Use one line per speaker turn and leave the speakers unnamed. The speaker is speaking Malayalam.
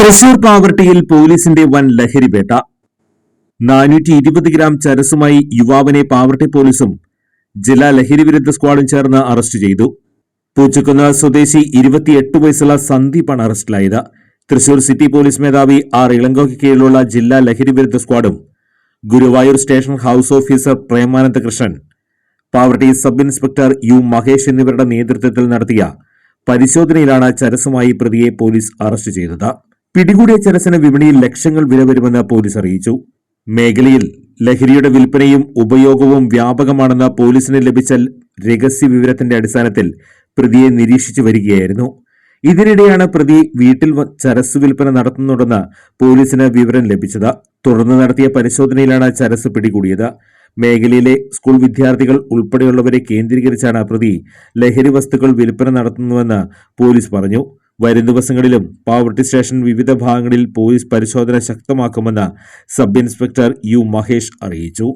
തൃശൂർ പാവർട്ടിയിൽ പോലീസിന്റെ വൻ ലഹരിവേട്ട. നാനൂറ്റി ഇരുപത് ഗ്രാം ചരസുമായി യുവാവിനെ പാവർട്ടി പോലീസും ജില്ലാ ലഹരി വിരുദ്ധ സ്ക്വാഡും ചേർന്ന് അറസ്റ്റ് ചെയ്തു. പൂച്ചക്കുന്ന് സ്വദേശി ഇരുപത്തിയെട്ട് വയസ്സുള്ള സന്ദീപാണ് അറസ്റ്റിലായത്. തൃശൂർ സിറ്റി പോലീസ് മേധാവി ആർ ഇളങ്കോയ്ക്ക് കീഴിലുള്ള ജില്ലാ ലഹരി വിരുദ്ധ സ്ക്വാഡും Guruvayur station house officer Premananda Krishnan Pavaratty sub inspector U Mahesh എന്നിവരുടെ നേതൃത്വത്തിൽ നടത്തിയ പരിശോധനയിലാണ് ചരസുമായി പ്രതിയെ പോലീസ് അറസ്റ്റ് ചെയ്തത്. പിടികൂടിയ ചരസന വിപണിയിൽ ലക്ഷങ്ങൾ വില വരുമെന്ന് പോലീസ് അറിയിച്ചു. മേഖലയിൽ ലഹരിയുടെ വിൽപ്പനയും ഉപയോഗവും വ്യാപകമാണെന്ന പോലീസിന് ലഭിച്ച രഹസ്യ വിവരത്തിന്റെ അടിസ്ഥാനത്തിൽ പ്രതിയെ നിരീക്ഷിച്ചു വരികയായിരുന്നു. ഇതിനിടെയാണ് പ്രതി വീട്ടിൽ ചരസ് വിൽപ്പന നടത്തുന്നുണ്ടെന്ന് പോലീസിന് വിവരം ലഭിച്ചത്. തുടർന്ന് നടത്തിയ പരിശോധനയിലാണ് ചരസ് പിടികൂടിയത്. മേഖലയിലെ സ്കൂൾ വിദ്യാർത്ഥികൾ ഉൾപ്പെടെയുള്ളവരെ കേന്ദ്രീകരിച്ചാണ് പ്രതി ലഹരി വസ്തുക്കൾ വിൽപ്പന നടത്തുന്നുവെന്ന് പോലീസ് പറഞ്ഞു. വരും ദിവസങ്ങളിലും പാവർട്ടി സ്റ്റേഷൻ വിവിധ ഭാഗങ്ങളിൽ പോലീസ് പരിശോധന ശക്തമാക്കുമെന്ന് സബ് ഇൻസ്പെക്ടർ യു മഹേഷ് അറിയിച്ചു.